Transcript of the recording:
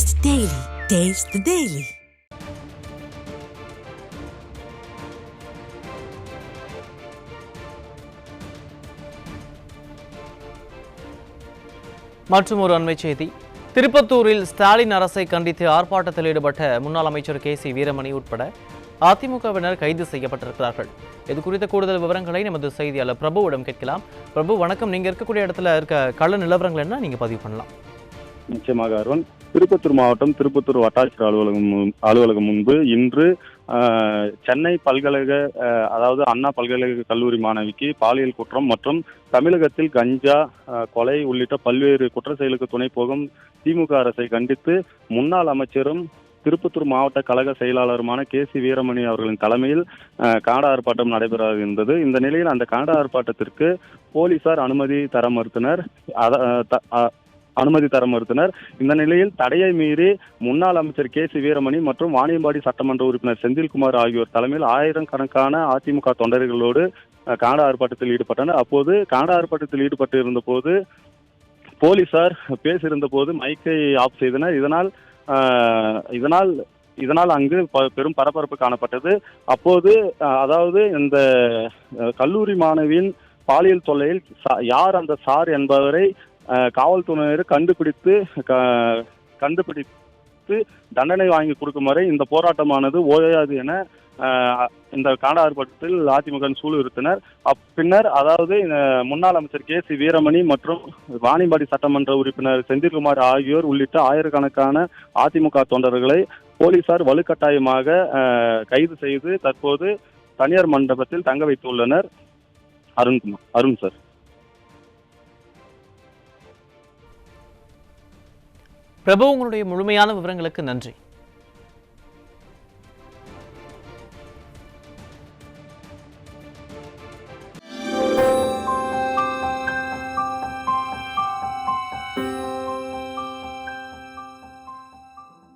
Taste the Daily. மற்றும் ஒரு அண்மை செய்தி. திருப்பத்தூரில் ஸ்டாலின் அரசை கண்டித்து ஆர்ப்பாட்டத்தில் ஈடுபட்ட முன்னாள் அமைச்சர் கே சி வீரமணி உட்பட அதிமுகவினர் கைது செய்யப்பட்டிருக்கிறார்கள். இது குறித்த கூடுதல் விவரங்களை நமது செய்தியாளர் பிரபுவிடம் கேட்கலாம். பிரபு வணக்கம். நீங்க இருக்கக்கூடிய இடத்துல இருக்க கள நிலவரங்கள் என்ன? நீங்க பதிவு பண்ணலாம். நிச்சயமாக அருண். திருப்பத்தூர் மாவட்டம் திருப்பத்தூர் வட்டாட்சியர் அலுவலகம் அலுவலகம் முன்பு இன்று சென்னை பல்கலைக்கழக அதாவது அண்ணா பல்கலைக்கழக கல்லூரி மாணவிக்கு பாலியல் குற்றம் மற்றும் தமிழகத்தில் கஞ்சா கொலை உள்ளிட்ட பல்வேறு குற்ற செயலுக்கு துணை போகும் திமுக அரசை கண்டித்து முன்னாள் அமைச்சரும் திருப்பத்தூர் மாவட்ட கழக செயலாளருமான கே சி வீரமணி அவர்களின் தலைமையில் ஆஹ், ஆர்ப்பாட்டம் நடைபெற இருந்தது. இந்த நிலையில் அந்த காட ஆர்ப்பாட்டத்திற்கு போலீசார் அனுமதி தர மறுத்தனர். அத- அனுமதி தர மறுத்தனர். இந்த நிலையில் தடையை மீறி முன்னாள் அமைச்சர் கே சி வீரமணி மற்றும் வாணியம்பாடி சட்டமன்ற உறுப்பினர் செந்தில்குமார் ஆகியோர் தலைமையில் ஆயிரம் கணக்கான அதிமுக தொண்டர்களோடு அஹ், ஆர்ப்பாட்டத்தில் ஈடுபட்டனர். அப்போது காண ஆர்ப்பாட்டத்தில் ஈடுபட்டு இருந்தபோது போலீசார் பேசியிருந்த போது மைக்கை ஆஃப் செய்தனர். இதனால் இதனால் இதனால் அங்கு ப- பெரும் பரபரப்பு காணப்பட்டது. அப்போது அதாவது இந்த கல்லூரி மாணவியின் பாலியல் தொல்லையில் சா- யார் அந்த சார் என்பவரை காவல்துறையினர் கண்டுபிடித்து க- கண்டுபிடித்து தண்டனை வாங்கி கொடுக்கும் வரை இந்த போராட்டமானது ஓயாது என இந்த காண ஆர்ப்பாட்டத்தில் அதிமுக சூழ்நிறுத்தினர் பின்னர் அதாவது முன்னாள் அமைச்சர் கே சி வீரமணி மற்றும் வாணிபாடி சட்டமன்ற உறுப்பினர் செந்தில்குமார் ஆகியோர் உள்ளிட்ட ஆயிரக்கணக்கான அதிமுக தொண்டர்களை போலீசார் வலுக்கட்டாயமாக கைது செய்து தற்போது தனியார் மண்டபத்தில் தங்க வைத்துள்ளனர். அருண்குமார் அருண் சார். பிரபு உங்களுடைய முழுமையான விவரங்களுக்கு நன்றி.